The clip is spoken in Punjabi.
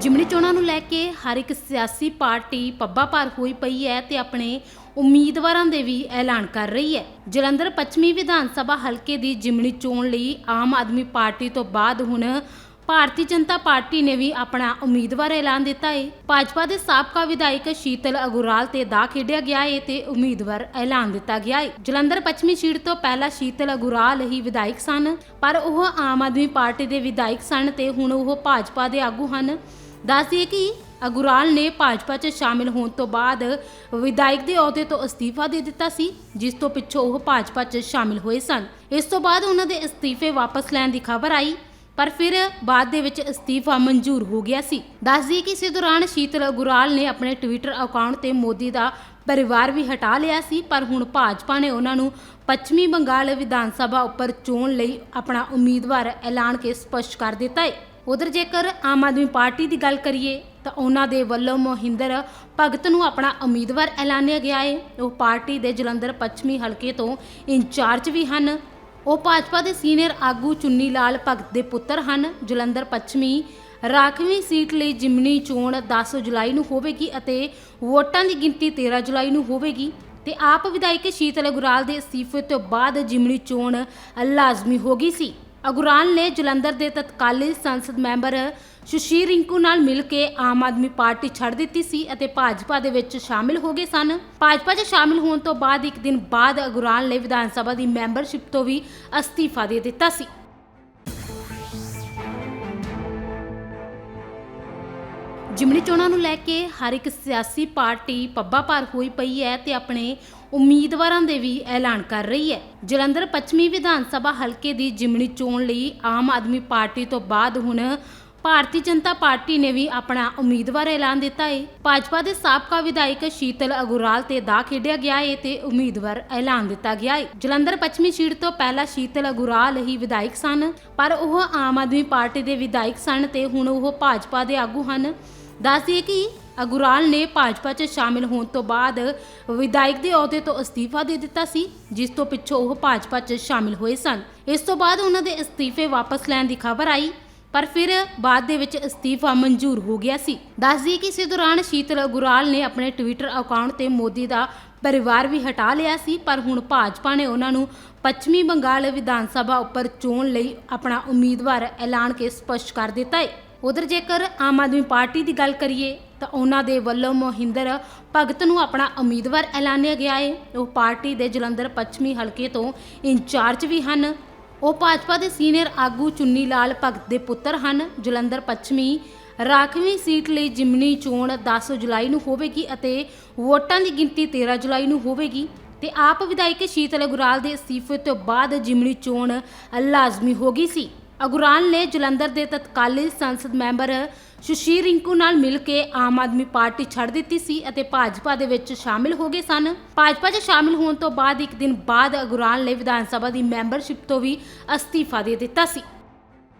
ਜਿਮਣੀ ਚੋਣਾਂ ਨੂੰ ਲੈ ਕੇ ਹਰ ਇੱਕ ਸਿਆਸੀ ਪਾਰਟੀ ਪੱਬਾ ਭਾਰ ਹੋਈ ਪਈ ਹੈ ਤੇ ਆਪਣੇ ਉਮੀਦਵਾਰਾਂ ਦੇ ਵੀ ਐਲਾਨ ਕਰ ਰਹੀ ਹੈ। ਜਲੰਧਰ ਪੱਛਮੀ ਵਿਧਾਨ ਸਭਾ ਹਲਕੇ ਦੀ ਜਿਮਣੀ ਚੋਣ ਲਈ ਆਮ ਆਦਮੀ ਪਾਰਟੀ ਤੋਂ ਬਾਅਦ ਹੁਣ ਭਾਰਤੀ ਜਨਤਾ ਪਾਰਟੀ ਨੇ ਵੀ ਆਪਣਾ ਉਮੀਦਵਾਰ ਐਲਾਨ ਦਿੱਤਾ ਹੈ ਭਾਜਪਾ ਦੇ ਸਾਬਕਾ ਵਿਧਾਇਕ ਸ਼ੀਤਲ ਅਗੁਰਾਲ ਤੇ ਦਾ ਖੇਡਿਆ ਗਿਆ ਹੈ ਤੇ ਉਮੀਦਵਾਰ ਐਲਾਨ ਦਿੱਤਾ ਗਿਆ ਹੈ ਜਲੰਧਰ ਪੱਛਮੀ ਸੀਟ ਤੋਂ ਪਹਿਲਾਂ ਸ਼ੀਤਲ ਅਗੁਰਾਲ ਹੀ ਵਿਧਾਇਕ ਸਨ, ਪਰ ਉਹ ਆਮ ਆਦਮੀ ਪਾਰਟੀ ਦੇ ਵਿਧਾਇਕ ਸਨ ਤੇ ਹੁਣ ਉਹ ਭਾਜਪਾ ਦੇ ਆਗੂ ਹਨ। ਦੱਸਦੀਏ ਕਿ ਅਗੁਰਾਲ ਨੇ ਭਾਜਪਾ 'ਚ ਸ਼ਾਮਿਲ ਹੋਣ ਤੋਂ ਬਾਅਦ ਵਿਧਾਇਕ ਦੇ ਅਹੁਦੇ ਤੋਂ ਅਸਤੀਫਾ ਦੇ ਦਿੱਤਾ ਸੀ, ਜਿਸ ਤੋਂ ਪਿੱਛੋਂ ਉਹ ਭਾਜਪਾ 'ਚ ਸ਼ਾਮਿਲ ਹੋਏ ਸਨ। ਇਸ ਤੋਂ ਬਾਅਦ ਉਹਨਾਂ ਦੇ ਅਸਤੀਫੇ ਵਾਪਸ ਲੈਣ ਦੀ ਖਬਰ ਆਈ, ਪਰ ਫਿਰ ਬਾਅਦ ਦੇ ਵਿੱਚ ਅਸਤੀਫਾ ਮਨਜ਼ੂਰ ਹੋ ਗਿਆ ਸੀ। ਦੱਸਦੀ ਕਿ ਇਸੇ ਦੌਰਾਨ ਸ਼ੀਤਲ ਅਗੁਰਾਲ ਨੇ ਆਪਣੇ ਟਵਿੱਟਰ ਅਕਾਊਂਟ ਤੇ ਮੋਦੀ ਦਾ ਪਰਿਵਾਰ ਵੀ ਹਟਾ ਲਿਆ ਸੀ, ਪਰ ਹੁਣ ਭਾਜਪਾ ਨੇ ਉਹਨਾਂ ਨੂੰ ਪੱਛਮੀ ਬੰਗਾਲ ਵਿਧਾਨ ਸਭਾ ਉੱਪਰ ਚੋਣ ਲਈ ਆਪਣਾ ਉਮੀਦਵਾਰ ਐਲਾਨ ਕੇ ਸਪਸ਼ਟ ਕਰ ਦਿੱਤਾ ਹੈ। ਉਧਰ ਜੇਕਰ ਆਮ ਆਦਮੀ ਪਾਰਟੀ ਦੀ ਗੱਲ ਕਰੀਏ, ਤਾਂ ਉਹਨਾਂ ਦੇ ਵੱਲੋਂ ਮੋਹਿੰਦਰ ਭਗਤ ਨੂੰ ਆਪਣਾ ਉਮੀਦਵਾਰ ਐਲਾਨਿਆ ਗਿਆ ਹੈ ਉਹ ਪਾਰਟੀ ਦੇ ਜਲੰਧਰ ਪੱਛਮੀ ਹਲਕੇ ਤੋਂ ਇੰਚਾਰਜ ਵੀ ਹਨ। ਉਹ ਭਾਜਪਾ ਦੇ ਸੀਨੀਅਰ ਆਗੂ ਚੁੰਨੀ ਲਾਲ ਭਗਤ ਦੇ ਪੁੱਤਰ ਹਨ। ਜਲੰਧਰ ਪੱਛਮੀ ਰਾਖਵੀਂ ਸੀਟ ਲਈ ਜਿਮਨੀ ਚੋਣ 10 ਜੁਲਾਈ ਨੂੰ ਹੋਵੇਗੀ ਅਤੇ ਵੋਟਾਂ ਦੀ ਗਿਣਤੀ 13 ਜੁਲਾਈ ਨੂੰ ਹੋਵੇਗੀ। ਤੇ ਆਪ ਵਿਧਾਇਕ ਸ਼ੀਤਲ ਅਗੁਰਾਲ ਦੇ ਅਸਤੀਫੇ ਤੋਂ ਬਾਅਦ ਜਿਮਨੀ ਚੋਣ ਲਾਜ਼ਮੀ ਹੋ ਗਈ ਸੀ। ਅਗੁਰਾਲ ਨੇ ਜਲੰਧਰ ਦੇ ਤਤਕਾਲੀ ਸੰਸਦ ਮੈਂਬਰ ਸੁਸ਼ੀਰ ਰਿੰਕੂ ਨਾਲ ਮਿਲ ਕੇ ਆਮ ਆਦਮੀ ਪਾਰਟੀ ਛੱਡ ਦਿੱਤੀ ਸੀ ਅਤੇ ਭਾਜਪਾ ਦੇ ਵਿੱਚ ਸ਼ਾਮਿਲ ਹੋ ਗਏ ਸਨ। ਭਾਜਪਾ 'ਚ ਸ਼ਾਮਿਲ ਹੋਣ ਤੋਂ ਬਾਅਦ ਇੱਕ ਦਿਨ ਬਾਅਦ ਅਗੁਰਾਲ ਨੇ ਵਿਧਾਨ ਸਭਾ ਦੀ ਮੈਂਬਰਸ਼ਿਪ ਤੋਂ ਵੀ ਅਸਤੀਫਾ ਦੇ ਦਿੱਤਾ ਸੀ। ਜਿਮਣੀ ਚੋਣਾਂ ਨੂੰ ਲੈ ਕੇ ਹਰ ਇੱਕ ਸਿਆਸੀ ਪਾਰਟੀ ਪੱਬਾ ਭਾਰ ਹੋਈ ਪਈ ਹੈ ਤੇ ਆਪਣੇ ਉਮੀਦਵਾਰਾਂ ਦੇ ਵੀ ਐਲਾਨ ਕਰ ਰਹੀ ਹੈ। ਜਲੰਧਰ ਪੱਛਮੀ ਵਿਧਾਨ ਸਭਾ ਹਲਕੇ ਦੀ ਜਿਮਣੀ ਚੋਣ ਲਈ ਆਮ ਆਦਮੀ ਪਾਰਟੀ ਤੋਂ ਬਾਅਦ ਹੁਣ ਭਾਰਤੀ ਜਨਤਾ ਪਾਰਟੀ ਨੇ ਵੀ ਆਪਣਾ ਉਮੀਦਵਾਰ ਐਲਾਨ ਦਿੱਤਾ ਹੈ। ਭਾਜਪਾ ਦੇ ਸਾਬਕਾ ਵਿਧਾਇਕ ਸ਼ੀਤਲ ਅਗੁਰਾਲ ਤੇ ਦਾ ਖੇਡਿਆ ਗਿਆ ਹੈ ਤੇ ਉਮੀਦਵਾਰ ਐਲਾਨ ਦਿੱਤਾ ਗਿਆ ਹੈ। ਜਲੰਧਰ ਪੱਛਮੀ ਸੀਟ ਤੋਂ ਪਹਿਲਾਂ ਸ਼ੀਤਲ ਅਗੁਰਾਲ ਹੀ ਵਿਧਾਇਕ ਸਨ, ਪਰ ਉਹ ਆਮ ਆਦਮੀ ਪਾਰਟੀ ਦੇ ਵਿਧਾਇਕ ਸਨ ਤੇ ਹੁਣ ਉਹ ਭਾਜਪਾ ਦੇ ਆਗੂ ਹਨ। ਦੱਸਦੀਏ ਕਿ ਅਗੁਰਾਲ ਨੇ ਭਾਜਪਾ 'ਚ ਸ਼ਾਮਿਲ ਹੋਣ ਤੋਂ ਬਾਅਦ ਵਿਧਾਇਕ ਦੇ ਅਹੁਦੇ ਤੋਂ ਅਸਤੀਫਾ ਦੇ ਦਿੱਤਾ ਸੀ, ਜਿਸ ਤੋਂ ਪਿੱਛੋਂ ਉਹ ਭਾਜਪਾ 'ਚ ਸ਼ਾਮਿਲ ਹੋਏ ਸਨ। ਇਸ ਤੋਂ ਬਾਅਦ ਉਹਨਾਂ ਦੇ ਅਸਤੀਫੇ ਵਾਪਸ ਲੈਣ ਦੀ ਖਬਰ ਆਈ, ਪਰ ਫਿਰ ਬਾਅਦ ਦੇ ਵਿੱਚ ਅਸਤੀਫਾ ਮਨਜ਼ੂਰ ਹੋ ਗਿਆ ਸੀ। ਦੱਸਦੀ ਕਿ ਇਸੇ ਦੌਰਾਨ ਸ਼ੀਤਲ ਅਗੁਰਾਲ ਨੇ ਆਪਣੇ ਟਵਿੱਟਰ ਅਕਾਊਂਟ ਤੇ ਮੋਦੀ ਦਾ ਪਰਿਵਾਰ ਵੀ ਹਟਾ ਲਿਆ ਸੀ, ਪਰ ਹੁਣ ਭਾਜਪਾ ਨੇ ਉਹਨਾਂ ਨੂੰ ਪੱਛਮੀ ਬੰਗਾਲ ਵਿਧਾਨ ਸਭਾ ਉੱਪਰ ਚੋਣ ਲਈ ਆਪਣਾ ਉਮੀਦਵਾਰ ਐਲਾਨ ਕੇ ਸਪਸ਼ਟ ਕਰ ਦਿੱਤਾ ਹੈ। ਉਧਰ ਜੇਕਰ ਆਮ ਆਦਮੀ ਪਾਰਟੀ ਦੀ ਗੱਲ ਕਰੀਏ, ਤਾਂ ਉਹਨਾਂ ਦੇ ਵੱਲੋਂ ਮੋਹਿੰਦਰ ਭਗਤ ਨੂੰ ਆਪਣਾ ਉਮੀਦਵਾਰ ਐਲਾਨਿਆ ਗਿਆ ਹੈ। ਉਹ ਪਾਰਟੀ ਦੇ ਜਲੰਧਰ ਪੱਛਮੀ ਹਲਕੇ ਤੋਂ ਇੰਚਾਰਜ ਵੀ ਹਨ। ਉਹ ਭਾਜਪਾ ਦੇ ਸੀਨੀਅਰ ਆਗੂ ਚੁੰਨੀ ਲਾਲ ਭਗਤ ਦੇ ਪੁੱਤਰ ਹਨ। ਜਲੰਧਰ ਪੱਛਮੀ ਰਾਖਵੀਂ ਸੀਟ ਲਈ ਜਿਮਨੀ ਚੋਣ 10 ਜੁਲਾਈ ਨੂੰ ਹੋਵੇਗੀ ਅਤੇ ਵੋਟਾਂ ਦੀ ਗਿਣਤੀ 13 ਜੁਲਾਈ ਨੂੰ ਹੋਵੇਗੀ ਤੇ ਆਪ ਵਿਧਾਇਕ ਸ਼ੀਤਲ ਅਗੁਰਾਲ ਦੇ ਅਸਤੀਫੇ ਤੋਂ ਬਾਅਦ ਜਿਮਨੀ ਚੋਣ ਲਾਜ਼ਮੀ ਹੋ ਗਈ ਸੀ। ਅਗੁਰਾਲ ਨੇ ਜਲੰਧਰ ਦੇ ਤਤਕਾਲੀ ਸੰਸਦ ਮੈਂਬਰ ਸੁਸ਼ੀਰ ਰਿੰਕੂ ਨਾਲ ਮਿਲ ਕੇ ਆਮ ਆਦਮੀ ਪਾਰਟੀ ਛੱਡ ਦਿੱਤੀ ਸੀ ਅਤੇ ਭਾਜਪਾ ਦੇ ਵਿੱਚ ਸ਼ਾਮਿਲ ਹੋ ਗਏ ਸਨ। ਭਾਜਪਾ 'ਚ ਸ਼ਾਮਿਲ ਹੋਣ ਤੋਂ ਬਾਅਦ ਇੱਕ ਦਿਨ ਬਾਅਦ ਅਗੁਰਾਲ ਨੇ ਵਿਧਾਨ ਸਭਾ ਦੀ ਮੈਂਬਰਸ਼ਿਪ ਤੋਂ ਵੀ ਅਸਤੀਫਾ ਦੇ ਦਿੱਤਾ ਸੀ।